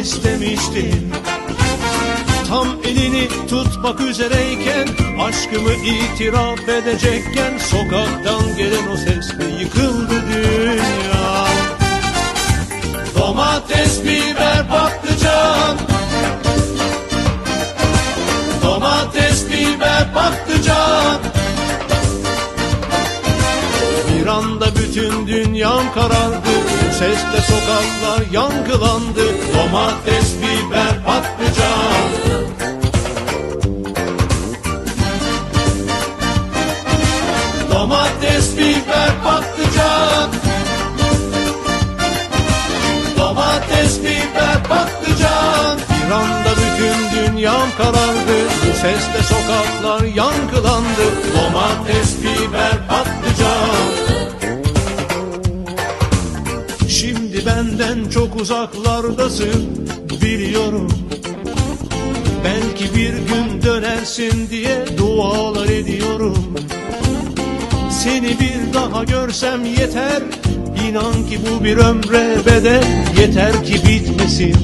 istemiştin. Tam elini tutmak üzereyken Aşkımı itiraf edecekken Sokaktan gelen o sesle yıkıldı dünya? Domates, biber, patlıcan. Domates, biber, patlıcan. Bir anda bütün dünyam karardı Sesle sokaklar yankılandı Domates, biber, patlıcan. Domates, biber, patlıcan. Domates, biber, patlıcan. Bir anda bütün dünyam karardı Sesle sokaklar yankılandı Domates, biber, patlıcan benden çok uzaklardasın biliyorum. Belki bir gün dönersin diye dualar ediyorum. Seni bir daha görsem yeter İnan ki bu bir ömre bedel. Yeter ki bitmesin